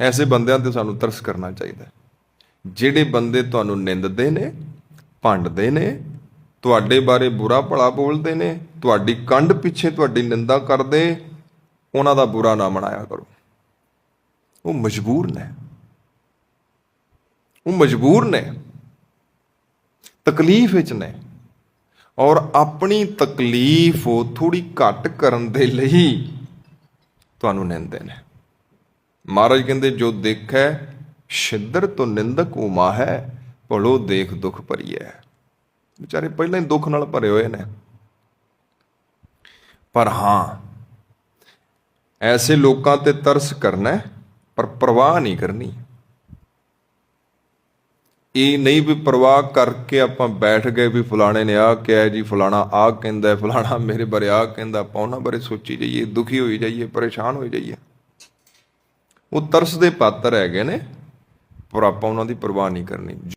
ਐਸੇ ਬੰਦਿਆਂ ਤੇ ਸਾਨੂੰ ਤਰਸ ਕਰਨਾ ਚਾਹੀਦਾ ਜਿਹੜੇ ਬੰਦੇ ਤੁਹਾਨੂੰ ਨਿੰਦਦੇ ਨੇ, ਭੰਡਦੇ ਨੇ, ਤੁਹਾਡੇ ਬਾਰੇ ਬੁਰਾ ਭਲਾ ਬੋਲਦੇ ਨੇ, ਤੁਹਾਡੀ ਕੰਡ ਪਿੱਛੇ ਤੁਹਾਡੀ ਨਿੰਦਾ ਕਰਦੇ, ਉਹਨਾਂ ਦਾ ਬੁਰਾ ਨਾ ਮਨਾਇਆ ਕਰੋ। ਉਹ ਮਜਬੂਰ ਨੇ। ਉਹ ਮਜਬੂਰ ਨੇ। ਤਕਲੀਫ ਵਿੱਚ ਨੇ। ਔਰ ਆਪਣੀ ਤਕਲੀਫ ਉਹ ਥੋੜੀ ਘੱਟ ਕਰਨ ਦੇ ਲਈ ਤੁਹਾਨੂੰ ਨਿੰਦੇ ਨੇ। ਮਹਾਰਾਜ ਕਹਿੰਦੇ, ਜੋ ਦੇਖੈ, ਛਿੱਦਰ ਤੋਂ ਨਿੰਦਕ ਉਮਾ ਹੈ, ਭਲੋ ਦੇਖ ਦੁਖ ਭਰੀਐ। ਵਿਚਾਰੇ ਪਹਿਲਾਂ ਹੀ ਦੁੱਖ ਨਾਲ ਭਰੇ ਹੋਏ ਨੇ। ਪਰ ਹਾਂ, ਐਸੇ ਲੋਕਾਂ ਤੇ ਤਰਸ ਕਰਨਾ ਪਰ ਪਰਵਾਹ ਨਹੀਂ ਕਰਨੀ। ਇਹ ਨਹੀਂ ਵੀ ਪਰਵਾਹ ਕਰਕੇ ਆਪਾਂ ਬੈਠ ਗਏ ਵੀ ਫਲਾਣੇ ਨੇ ਆਹ ਕਿਹਾ ਜੀ, ਫਲਾਣਾ ਆਹ ਕਹਿੰਦਾ, ਫਲਾਣਾ ਮੇਰੇ ਬਾਰੇ ਆਹ ਕਹਿੰਦਾ, ਆਪਾਂ ਉਹਨਾਂ ਬਾਰੇ ਸੋਚੀ ਜਾਈਏ, ਦੁਖੀ ਹੋਈ ਜਾਈਏ, ਪਰੇਸ਼ਾਨ ਹੋਈ ਜਾਈਏ। ਉਹ ਤਰਸ ਦੇ ਪਾਤਰ ਹੈਗੇ ਨੇ ਪਰ ਆਪਾਂ ਉਹਨਾਂ ਦੀ ਪਰਵਾਹ ਨਹੀਂ ਕਰਨੀ।